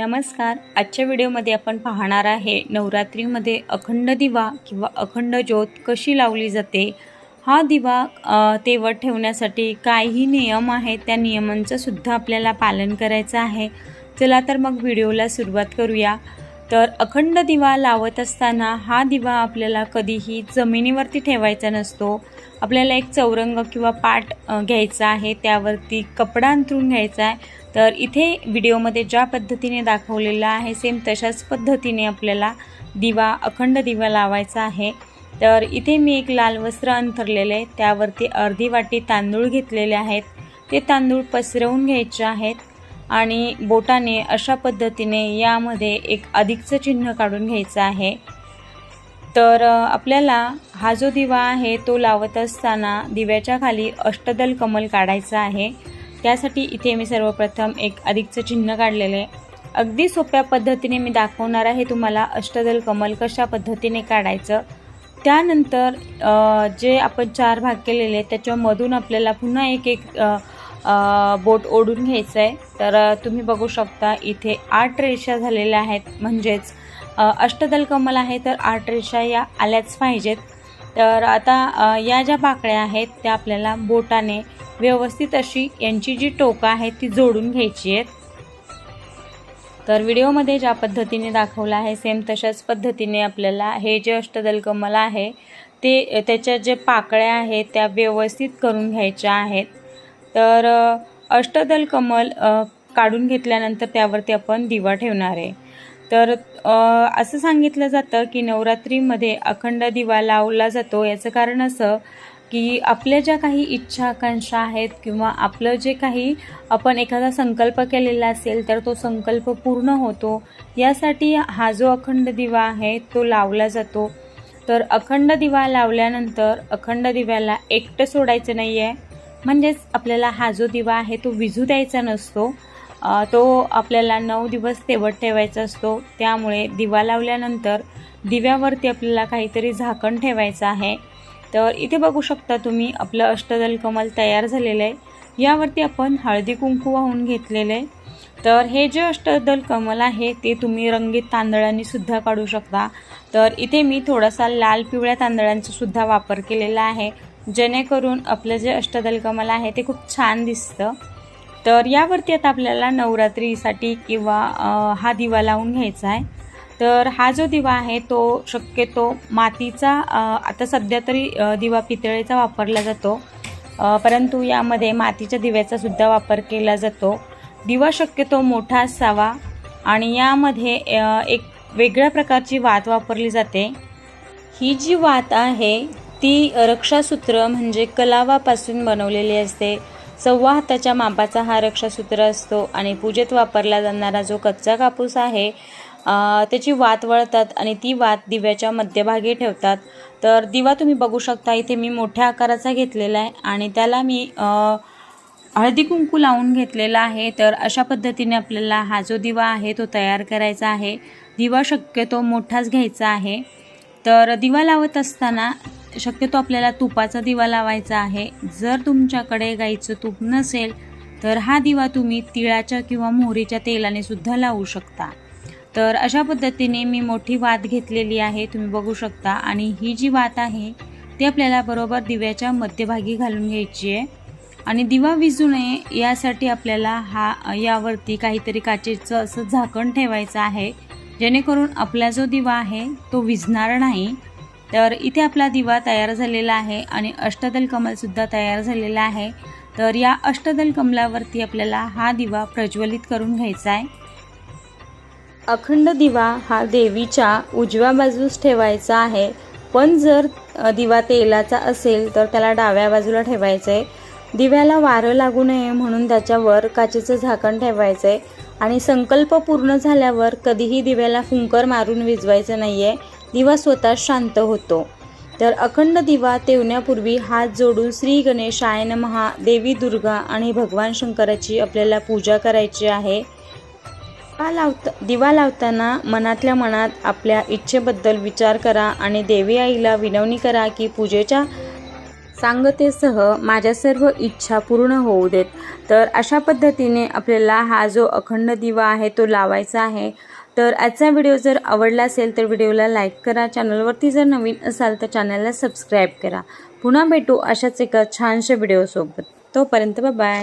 नमस्कार. आजच्या व्हिडिओमध्ये आपण पाहणार आहे नवरात्रीमध्ये अखंड दिवा किंवा अखंड ज्योत कशी लावली जाते? हा दिवा तेवत ठेवण्यासाठी काही नियम आहेत त्या नियमांचं सुद्धा आपल्याला पालन करायचं आहे. चला तर मग व्हिडिओला सुरुवात करूया. तर अखंड दिवा लावत असताना हा दिवा आपल्याला कधीही जमिनीवरती ठेवायचा नसतो. आपल्याला एक चौरंग किंवा पाट घ्यायचा आहे त्यावरती कपडा अंथरून घ्यायचा आहे. तर इथे व्हिडिओमध्ये ज्या पद्धतीने दाखवलेलं आहे सेम तशाच पद्धतीने आपल्याला दिवा अखंड दिवा लावायचा आहे. तर इथे मी एक लाल वस्त्र अंथरलेलं आहे. त्यावरती अर्धी वाटी तांदूळ घेतलेले आहेत. ते तांदूळ पसरवून घ्यायचे आहेत आणि बोटाने अशा पद्धतीने यामध्ये एक अधिकचं चिन्ह काढून घ्यायचं आहे. तर आपल्याला हा जो दिवा आहे तो लावत असताना दिव्याच्या खाली अष्टदल कमल काढायचा आहे. त्यासाठी इथे मी सर्वप्रथम एक अधिकचं चिन्ह काढलेलं आहे. अगदी सोप्या पद्धतीने मी दाखवणार आहे तुम्हाला अष्टदल कमल कशा पद्धतीने काढायचं. त्यानंतर जे आपण चार भाग केलेले त्याच्यामधून आपल्याला पुन्हा एक एक बोट ओढून घ्यायचं आहे तर तुम्ही बघू शकता इथे आठ रेषा झालेल्या आहेत. म्हणजेच अष्टदल कमल आहे तर आठ रेषा या आल्याच पाहिजेत. तर आता या ज्या पाकळ्या आहेत त्या आपल्याला बोटाने व्यवस्थित अशी यांची जी टोकं आहेत ती जोडून घ्यायची आहेत. तर व्हिडिओमध्ये ज्या पद्धतीने दाखवलं आहे सेम तशाच पद्धतीने आपल्याला हे जे अष्टदल कमल आहे ते त्याच्या जे पाकळ्या आहेत त्या व्यवस्थित करून घ्यायच्या आहेत. तर अष्टदलकमल अष्टदल कमल काढून घेतल्यानंतर त्यावरती आपण दिवा ठेवणार आहे. तर असं सांगितलं जातं की नवरात्रीमध्ये अखंड दिवा लावला जातो. याचं कारण असं की आपल्या ज्या काही इच्छा आकांक्षा आहेत किंवा आपलं जे काही आपण एखादा संकल्प केलेला असेल तर तो संकल्प पूर्ण होतो. यासाठी हा जो अखंड दिवा आहे तो लावला जातो. तर अखंड दिवा लावल्यानंतर अखंड दिव्याला एकटं सोडायचं नाही आहे म्हणजेच आपल्याला हा जो दिवा आहे तो विझू द्यायचा नसतो. तो आपल्याला नऊ दिवस तेवट ठेवायचा असतो. त्यामुळे दिवा लावल्यानंतर दिव्यावरती आपल्याला काहीतरी झाकण ठेवायचं आहे. तर इथे बघू शकता तुम्ही आपलं अष्टदल कमल तयार झालेलं आहे. यावरती आपण हळदी कुंकू वाहून घेतलेलं आहे. तर हे जे अष्टदल कमल आहे ते तुम्ही रंगीत तांदळांनी सुद्धा काढू शकता. तर इथे मी थोडासा लाल पिवळ्या तांदळांचा सुद्धा वापर केलेला आहे. जेणेकरून आपलं जे अष्टदल कमल आहे ते खूप छान दिसतं. तर यावरती आता आपल्याला नवरात्रीसाठी किंवा हा दिवा लावून घ्यायचा आहे. तर हा जो दिवा आहे तो शक्यतो मातीचा आता सध्या तरी दिवा पितळेचा वापरला जातो. परंतु यामध्ये मातीच्या दिव्याचा सुद्धा वापर केला जातो. दिवा शक्यतो मोठा असावा आणि यामध्ये एक वेगळ्या प्रकारची वात वापरली जाते. ही जी वात आहे ती रक्षासूत्र म्हणजे कलावापासून बनवलेली असते. सव्वा हाताच्या मापाचा हा रक्षासूत्र असतो आणि पूजेत वापरला जाणारा जो कच्चा कापूस आहे त्याची वात वळतात आणि ती वात दिव्याच्या मध्यभागी ठेवतात. तर दिवा तुम्ही बघू शकता इथे मी मोठ्या आकाराचा घेतलेला आहे आणि त्याला मी हळदी कुंकू लावून घेतलेला आहे. तर अशा पद्धतीने आपल्याला हा जो दिवा आहे तो तयार करायचा आहे. दिवा शक्यतो मोठाच घ्यायचा आहे. तर दिवा लावत असताना शक्यतो आपल्याला तुपाचा दिवा लावायचा आहे. जर तुमच्याकडे गाईचं तूप नसेल तर हा दिवा तुम्ही तिळाच्या किंवा मोहरीच्या तेलाने सुद्धा लावू शकता. तर अशा पद्धतीने मी मोठी वात घेतलेली आहे तुम्ही बघू शकता. आणि ही जी वात आहे ती आपल्याला बरोबर दिव्याच्या मध्यभागी घालून घ्यायची आहे. आणि दिवा विजू नये यासाठी आपल्याला हा यावरती काहीतरी काचेचं असं झाकण ठेवायचं आहे. जेणेकरून आपला जो दिवा आहे तो विझणार नाही. तर इथे आपला दिवा तयार झालेला आहे आणि अष्टदल कमलसुद्धा तयार झालेला आहे. तर या अष्टदल कमलावरती आपल्याला हा दिवा प्रज्वलित करून घ्यायचा आहे. अखंड दिवा हा देवीच्या उजव्या बाजूस ठेवायचा आहे. पण जर दिवा तेलाचा असेल तर त्याला डाव्या बाजूला ठेवायचं आहे दिव्याला वारं लागू नये म्हणून त्याच्यावर काचेचं झाकण ठेवायचं आहे आणि संकल्प पूर्ण झाल्यावर कधीही दिव्याला फुंकर मारून विझवायचं नाही आहे दिवा स्वतः शांत होतो. तर अखंड दिवा तेवण्यापूर्वी हात जोडून श्री गणेशाय महा देवी दुर्गा आणि भगवान शंकराची आपल्याला पूजा करायची आहे. दिवा लावता दिवा लावताना मनातल्या मनात आपल्या इच्छेबद्दल विचार करा आणि देवी आईला विनवणी करा की पूजेच्या सांगतेसह माझ्या सर्व इच्छा पूर्ण होऊ देत. तर अशा पद्धतीने आपल्याला हा जो अखंड दिवा आहे तो लावायचा आहे. तर आजचा व्हिडिओ जर आवडला असेल तर व्हिडिओला लाईक करा चॅनलवरती जर नवीन असाल तर चॅनलला सबस्क्राईब करा. पुन्हा भेटू अशाच एका छानशा व्हिडिओसोबत. तोपर्यंत बाय